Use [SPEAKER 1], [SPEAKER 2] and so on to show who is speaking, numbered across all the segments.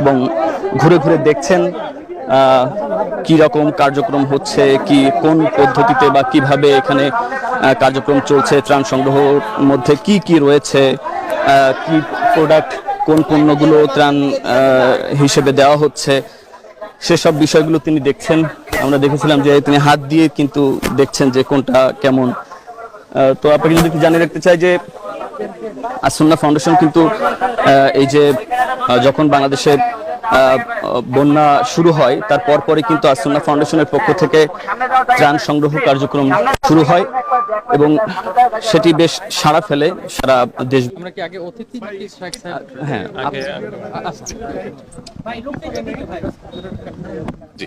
[SPEAKER 1] এবং ঘুরে ঘুরে দেখছেন কি রকম কার্যক্রম হচ্ছে, কি, কোন পদ্ধতিতে বা কীভাবে এখানে কার্যক্রম চলছে, ত্রাণ সংগ্রহের মধ্যে কি কি রয়েছে কি প্রোডাক্ট কোন পণ্যগুলো ত্রাণ হিসেবে দেওয়া হচ্ছে, সেসব বিষয়গুলো তিনি দেখছেন। আমরা দেখেছিলাম যে তিনি হাত দিয়ে কিন্তু দেখছেন যে কোনটা কেমন। তো আপনাকে যদি জানিয়ে রাখতে চাই যে আসন্না ফাউন্ডেশন কিন্তু এই যে যখন বাংলাদেশে বন্যা শুরু হয় তার পরপরই কিন্তু আসন্না ফাউন্ডেশনের পক্ষ থেকে ত্রাণ সংগ্রহ কার্যক্রম শুরু হয় এবং সেটি বেশ সাড়া ফেলে সারা দেশ
[SPEAKER 2] আমরা কি আগে অতিথি নাকি শাহেখ সাহেব?
[SPEAKER 1] হ্যাঁ
[SPEAKER 3] জি জি
[SPEAKER 2] ভাই চালু করে নিন, ভাই চালু করে নিন। ভাই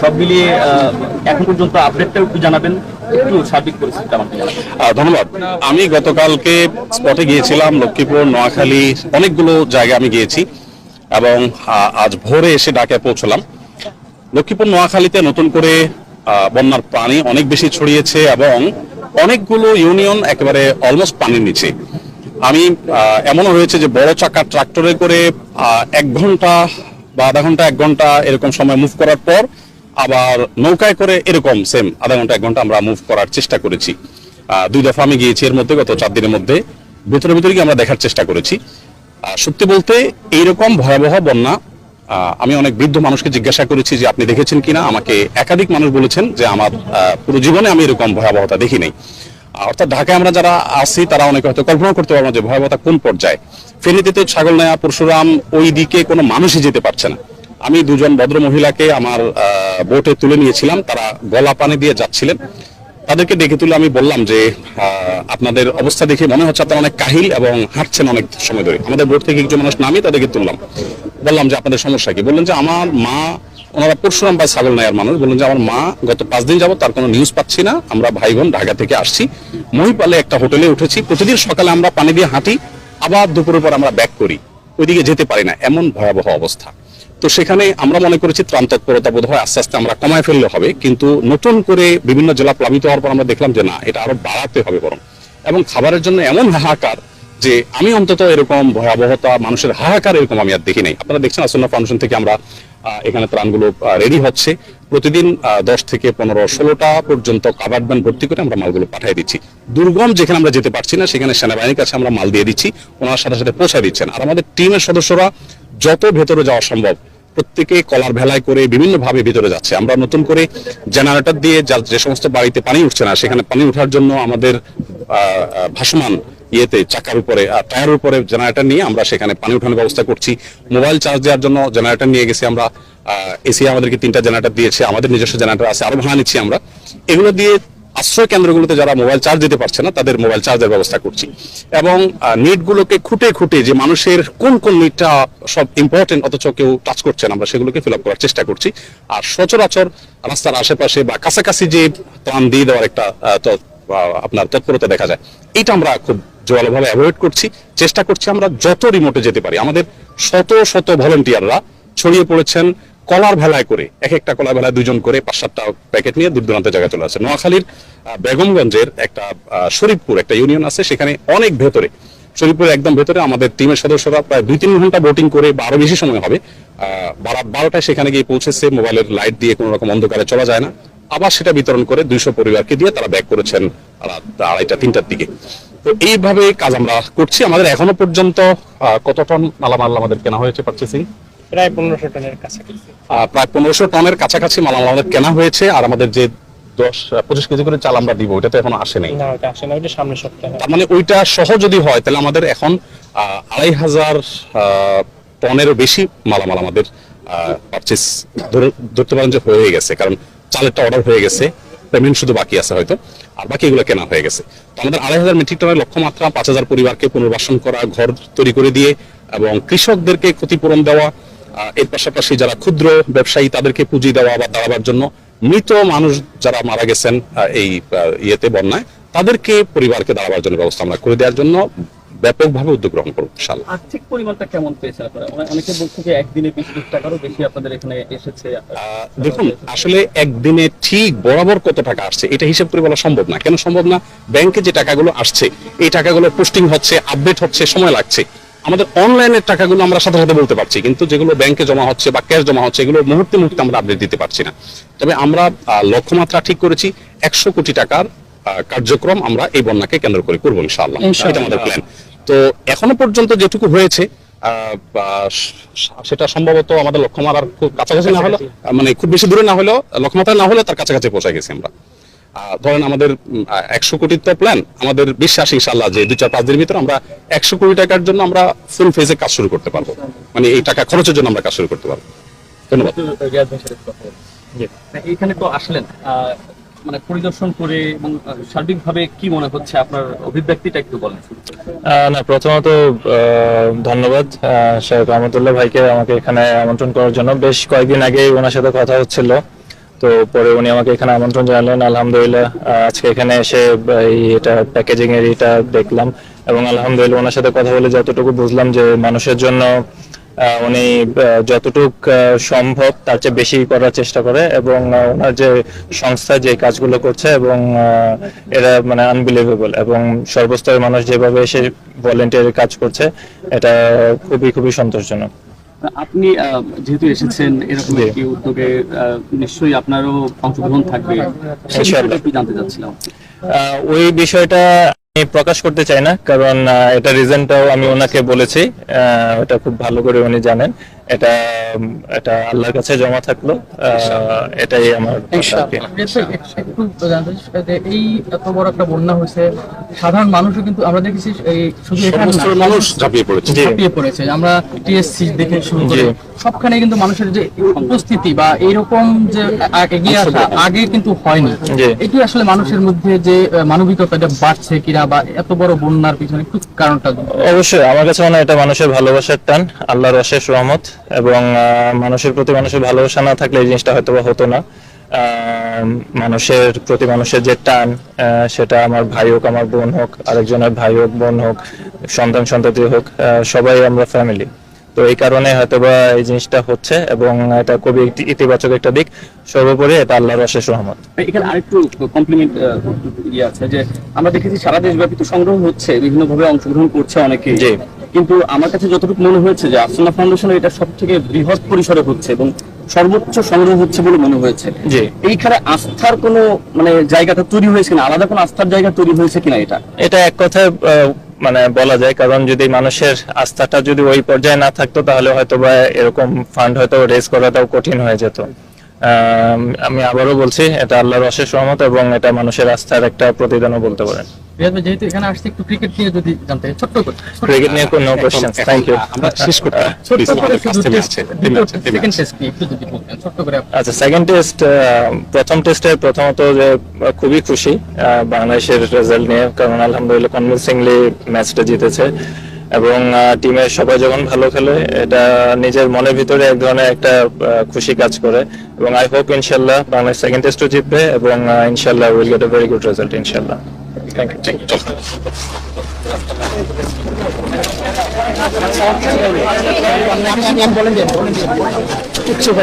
[SPEAKER 1] সব মিলিয়ে এখন পর্যন্ত একটু জানাবেন
[SPEAKER 3] ধন্যবাদ। আমি গতকালকে স্পটে গিয়েছিলাম, লক্ষ্মীপুর, নোয়াখালী, অনেকগুলো জায়গা আমি গিয়েছি, এবং আজ ভোরে এসে ডাকে পৌঁছলাম। লক্ষ্মীপুর, নোয়াখালীতে নতুন করে বন্যার পানি অনেক বেশি ছড়িয়েছে এবং অনেকগুলো ইউনিয়ন একেবারে অলমোস্ট পানির নিচে। আমি এমনও হয়েছে যে বড় চাকার ট্রাক্টরে করে এক ঘণ্টা বা আধা ঘণ্টা, এক ঘণ্টা এরকম সময় মুভ করার পর আবার নৌকায় করে এরকম সেম আধা ঘণ্টা, এক ঘণ্টা আমরা মুভ করার চেষ্টা করেছি। দুই দফা আমি গিয়েছি এর মধ্যে, গত চার দিনের মধ্যে। ভেতরে ভেতরে গিয়ে আমরা দেখার চেষ্টা করেছি। সত্যি বলতে, এইরকম ভয়াবহ বন্যা আমি অনেক বৃদ্ধ মানুষকে জিজ্ঞাসা করেছি যে আপনি দেখেছেন কিনা? আমাকে একাধিক মানুষ বলেছেন যে আমার পুরো জীবনে আমি এরকম ভয়াবহতা দেখি নাই। অর্থাৎ ঢাকায় আমরা যারা আছি, তারা অনেকে হয়তো কল্পনা করতে পারব যে ভয়াবহতা কোন পর্যায়ে। ফেনীতে তো ছাগল নেয়া, পরশুরাম, ওই দিকে কোনো মানুষই যেতে পারছে না। আমি দুজন ভদ্র মহিলাকে আমার বোটে তুলে নিয়েছিলাম। তারা গলা পানি দিয়ে যাচ্ছিলেন। তাদেরকে ডেকে তুলে আমি বললাম যে আপনাদের অবস্থা দেখে মনে হচ্ছে আপনারা অনেক কাহিল এবং হাঁটছেন অনেক সময় ধরে। আমাদের বোর্ড থেকে কিছু মানুষ নামিয়ে তাদেরকে তুললাম। বললাম যে, আপনাদের সমস্যা কি? বললেন যে, আমার মা, ওনারা পরশুরাম বা ছাগল নায়ার মানুষ। বললেন যে, আমার মা গত পাঁচ দিন যাবত তার কোনো নিউজ পাচ্ছি না। আমরা ভাই বোন ঢাকা থেকে আসছি। মহিপালে একটা হোটেলে উঠেছি। প্রতিদিন সকালে আমরা পানি দিয়ে হাঁটি। আবার দুপুরের পর আমরা ব্যাক করি। ওইদিকে যেতে পারি না। এমন ভয়াবহ অবস্থা। তো সেখানে আমরা মনে করেছি ত্রাণ তৎপরতা বোধ হয় আস্তে আস্তে আমরা কমায় ফেললে হবে, কিন্তু নতুন করে বিভিন্ন জেলা প্লাবিত হওয়ার পর আমরা দেখলাম যে না, এটা আরও বাড়াতে হবে বরং। এবং খাবারের জন্য এমন হাহাকার যে আমি অন্তত এরকম ভয়াবহতা, মানুষের হাহাকার এরকম আমি আর দেখি নাই। আপনারা দেখছেন আসন্না ফাউন্ডেশন থেকে আমরা এখানে ত্রাণগুলো রেডি হচ্ছে। প্রতিদিন দশ থেকে পনেরো, ষোলোটা পর্যন্ত কাভার্ড ভ্যান ভর্তি করে আমরা মালগুলো পাঠিয়ে দিচ্ছি। দুর্গম যেখানে আমরা যেতে পারছি না, সেখানে সেনাবাহিনীর কাছে আমরা মাল দিয়ে দিচ্ছি। ওনার সাথে সাথে পৌঁছায় দিচ্ছেন। আর আমাদের টিমের সদস্যরা যত ভেতরে যাওয়া সম্ভব প্রত্যেকে কলার ভেলায় করে বিভিন্ন ভাবে ভিতরে যাচ্ছে। আমরা নতুন করে জেনারেটর দিয়ে যা- সমস্ত বাড়িতে পানি উঠছে না, সেখানে পানি ওঠার জন্য আমাদের ভাসমান ইয়েতে, চাকার উপরে টায়ার উপরে জেনারেটর নিয়ে আমরা সেখানে পানি উঠানোর ব্যবস্থা করছি। মোবাইল চার্জ দেওয়ার জন্য জেনারেটর নিয়ে গেছি আমরা। এসি আমাদেরকে তিনটা জেনারেটর দিয়েছে, আমাদের নিজস্ব জেনারেটর আছে, আরও ভাড়া নিচ্ছি আমরা। এগুলো দিয়ে আশ্রয় কেন্দ্রগুলোতে যারা মোবাইল চার্জ দিতে পারছে না, তাদের মোবাইল চার্জের ব্যবস্থা করছি। এবং নেটগুলোকে খুঁটে খুঁটে যে মানুষের কোন কোন নেটটা সব ইম্পর্টেন্ট অথচ কেউ টাচ করছে না, আমরা সেগুলোকে ফিল আপ করার চেষ্টা করছি। আর সচরাচর রাস্তার আশেপাশে বা কাছাকাছি যে ত্রাণ দিয়ে দেওয়ার একটা আপনার তৎপরতা দেখা যায় এটা আমরা খুব জোরালোভাবে অ্যাভয়েড করছি। চেষ্টা করছি আমরা যত রিমোটে যেতে পারি। আমাদের শত শত ভলেন্টিয়াররা ছড়িয়ে পড়েছেন কলার ভেলায় করে এক একটা কলার ভেলায় দুজন করে পাঁচ সাতটা প্যাকেট নিয়ে দূর দূরান্তে জায়গায় চলে আসে। নোয়াখালীর বেগমগঞ্জের একটা শরীফপুর একটা ইউনিয়ন আছে সেখানে অনেক ভেতরে শরীফপুরের একদম ভেতরে আমাদের টিমের সদস্যরা প্রায় দুই তিন ঘণ্টা বোটিং করে বারো বেশি সময় হবে আহ, বারোটায় সেখানে গিয়ে পৌঁছেছে মোবাইলের লাইট দিয়ে কোনো রকম অন্ধকারে চলা যায় না। আবার সেটা বিতরণ করে দুইশো পরিবারকে দিয়ে তারা ব্যাক করেছেন আড়াইটা তিনটার দিকে। তো এইভাবে কাজ আমরা করছি। আমাদের এখনও পর্যন্ত কত টন মালামাল আমাদের কেনা হয়েছে পারচেসিং
[SPEAKER 4] প্রায় পনেরোশো টনের কাছাকাছি।
[SPEAKER 3] প্রায় পনেরোশো টনের কাছাকাছি মালামাল আমাদের কেনা হয়েছে আর আমাদের যে দশ পঁচিশ কেজি করে চাল আমরা দিব ওটা তো এখনও আসে নাই।
[SPEAKER 4] না ওটা আসে না ওইটা সামনের সপ্তাহে
[SPEAKER 3] তার মানে ওইটা সহ যদি হয় তাহলে আমাদের এখন আড়াই হাজার টনেরও বেশি মালামাল আমাদের পারচেস ধরতে পারেন যে হয়ে গেছে কারণ চালেরটা অর্ডার হয়ে গেছে পেমেন্ট শুধু বাকি আছে হয়তো আর বাকি এগুলো কেনা হয়ে গেছে। তো আমাদের আড়াই হাজার মেট্রিক টনের লক্ষ্যমাত্রা পাঁচ হাজার পরিবারকে পুনর্বাসন করা ঘর তৈরি করে দিয়ে এবং কৃষকদেরকে ক্ষতিপূরণ দেওয়া এর পাশাপাশি যারা ক্ষুদ্র ব্যবসায়ী তাদেরকে পুঁজি দেওয়া বা দাঁড়াবার জন্য মৃত মানুষ যারা মারা গেছেন এই ইয়েতে বন্যায় তাদেরকে পরিবারকে দাঁড়াবার জন্য ব্যবস্থা আমরা করে দেওয়ার জন্য ব্যাপকভাবে উদ্যোগ গ্রহণ করব
[SPEAKER 1] আর্থিক পরিমাণটা কেমন পেয়েছেন আপনারা? অনেকে বলছে যে একদিনে বিশ লাখ টাকারও বেশি আপনাদের এখানে এসেছে।
[SPEAKER 3] দেখুন আসলে একদিনে ঠিক বরাবর কত টাকা আসছে এটা হিসাব করে বলা সম্ভব না। কেন সম্ভব না? ব্যাংকে যে টাকাগুলো আসছে এই টাকাগুলো পোস্টিং হচ্ছে আপডেট হচ্ছে সময় লাগছে। আমাদের অনলাইনের টাকাগুলো আমরা সাথে সাথে বলতে পারছি কিন্তু যেগুলো ব্যাংকে জমা হচ্ছে বা ক্যাশ জমা হচ্ছে এগুলো মুহূর্তে মুহূর্তে আমরা আপডেট দিতে পারছি না। তবে আমরা লক্ষ্যমাত্রা ঠিক করেছি একশো কোটি টাকার কার্যক্রম আমরা এই বন্যাকে কেন্দ্র করে করব ইনশাআল্লাহ। এটা আমাদের প্ল্যান তো এখনও পর্যন্ত যেটুকু হয়েছে আহ, সেটা সম্ভবত আমাদের লক্ষ্যমাত্রার খুব কাছাকাছি না হলেও মানে খুব বেশি দূরে না হলেও লক্ষ্যমাত্রা না হলেও তার কাছাকাছি পৌঁছে গেছি আমরা। ধরেন আমাদের একশো কোটির তো প্ল্যান আমাদের বিশ্বাস ইনশাল্লাহ যে দুই চার পাঁচ দিনের ভিতরে আমরা একশো কোটি টাকার জন্য আমরা ফুল ফেজে কাজ শুরু করতে পারব। মানে এই টাকা খরচের জন্য আমরা কাজ শুরু করতে পারব। ধন্যবাদ।
[SPEAKER 1] বলি। তা আসলেন মানে পরিদর্শন করে এবং সার্বিকভাবে কি মনে হচ্ছে আপনার অভিব্যক্তিটা একটু বলেন।
[SPEAKER 5] আহ, না প্রথমত আহ, ধন্যবাদ শেখ রহমতুল্লাহ ভাইকে আমাকে এখানে আমন্ত্রণ করার জন্য। বেশ কয়েকদিন আগেই ওনার সাথে কথা হচ্ছিল। তো পরে উনি আমাকে এখানে আমন্ত্রণ জানালেন। আলহামদুলিল্লাহ আজকে এখানে এসে এটা প্যাকেজিং এর এটা দেখলাম এবং আলহামদুলিল্লাহ ওনার সাথে কথা বলে যতটুকু বুঝলাম যে মানুষের জন্য উনি যতটুক সম্ভব তার চেয়ে বেশি করার চেষ্টা করে এবং ওনার যে সংস্থা যে কাজগুলো করছে এবং এরা মানে আনবিলিভেবল এবং সর্বস্তরের মানুষ যেভাবে এসে ভলেন্টিয়ারের কাজ করছে, এটা খুবই খুবই সন্তোষজনক।
[SPEAKER 1] আপনি যেহেতু এসেছেন এরকম একটি উদ্যোগে নিশ্চয়ই আপনারও অংশগ্রহণ থাকবে। সেই বিষয়টা একটু জানতে চাচ্ছিলাম?
[SPEAKER 5] ওই বিষয়টা আমি প্রকাশ করতে চাই না কারণ এটা রিজনটাও আমি ওনাকে বলেছি আহ, ওটা খুব ভালো করে উনি জানেন। এটা এটা আল্লাহর কাছে জমা থাকল এটাই আমার
[SPEAKER 2] এই এত বড় একটা বন্যা হয়েছে সাধারণ মানুষও কিন্তু আমরা দেখেছি এই শুধু এখানে
[SPEAKER 3] মানুষ ঝাঁপিয়ে পড়েছে।
[SPEAKER 2] ঝাঁপিয়ে পড়েছে। আমরা টিএসসি দেখে শুরু করে সবখানে কিন্তু মানুষের যে উপস্থিতি বা এইরকম যে এগিয়ে আসা আগে কিন্তু হয়নি। এটি আসলে মানুষের মধ্যে যে আহ, মানবিকতাটা বাড়ছে কিনা বা এত বড় বন্যার পিছনে একটু কারণটা
[SPEAKER 5] অবশ্যই আমার কাছে মনে হয় এটা মানুষের ভালোবাসার টান আল্লাহর অশেষ রহমত। এবং মানুষের প্রতি মানুষের ভালোবাসা না থাকলে এই জিনিসটা হয়তো বা হতো না। মানুষের প্রতি মানুষের যে টান সেটা আমার ভাই হোক আমার বোন হোক আরেকজনের ভাই হোক বোন হোক সন্তান সন্ততি হোক সবাই আমরা ফ্যামিলি তো এই কারণে হয়তোবা এই জিনিসটা হচ্ছে এবং এটা খুবই ইতিবাচক একটা দিক। সর্বোপরি এটা আল্লাহর অশেষ রহমত।
[SPEAKER 1] এখানে আরেকটু কমপ্লিমেন্ট ইয়ে আছে যে আমরা দেখেছি সারা দেশব্যাপী তো সংগ্রহ হচ্ছে বিভিন্ন ভাবে অংশগ্রহণ করছে অনেকে। কিন্তু আমার কাছে যতটুকু মনে হয়েছে যে আসনা ফাউন্ডেশন এটা সব থেকে বৃহৎ পরিসরে হচ্ছে এবং সর্বোচ্চ সংগ্রহ হচ্ছে বলে মনে হয়েছে।
[SPEAKER 5] জি।
[SPEAKER 1] এইখানে আস্থার কোনো মানে জায়গাটা তৈরি হয়েছে কিনা? আলাদা কোনো আস্থার জায়গা তৈরি হয়েছে কিনা এটা?
[SPEAKER 5] এটা এক কথায় মানে বলা যায়। কারণ যদি মানুষের আস্থাটা যদি ওই পর্যায়ে না থাকতো তাহলে হয়তো বা এরকম ফান্ড হয়তো রেজ করাটাও কঠিন হয়ে যেত। আম, আমি আবারও বলছি এটা আল্লাহর অশেষ রহমত এবং এটা মানুষের আস্থার একটা প্রতিদানও বলতে পারেন।
[SPEAKER 2] রিয়াদ ভাই, যেহেতু এখানে আসছে একটু ক্রিকেট নিয়ে যদি জানতে ছোট্ট করে
[SPEAKER 5] ক্রিকেট নিয়ে কোনো কোশ্চেন থ্যাংক ইউ
[SPEAKER 3] আমরা শেষ করতে
[SPEAKER 2] ছোট্ট করে শুধু টেস্ট
[SPEAKER 3] আছে, team আছে, team
[SPEAKER 2] সেকেন্ড টেস্ট নিয়ে একটু যদি বলতেন ছোট্ট করে
[SPEAKER 5] আচ্ছা সেকেন্ড টেস্ট প্রথম টেস্টে প্রথমত যে খুবই খুশি বাংলাদেশের রেজাল্ট নিয়ে কারণ আলহামদুলিল্লাহ কনভিনসিংলি ম্যাচটা জিতেছে। এবং টিমের সবাই যখন ভালো খেলে এটা নিজের মনের ভিতরে এক ধরনের একটা খুশি কাজ করে। এবং আই হোপ ইনশাল্লাহ বাংলাদেশ সেকেন্ড টেস্টও জিতবে এবং ইনশাল্লাহ will get a very good result ইনশাল্লাহ। থ্যাংক ইউ
[SPEAKER 3] চল।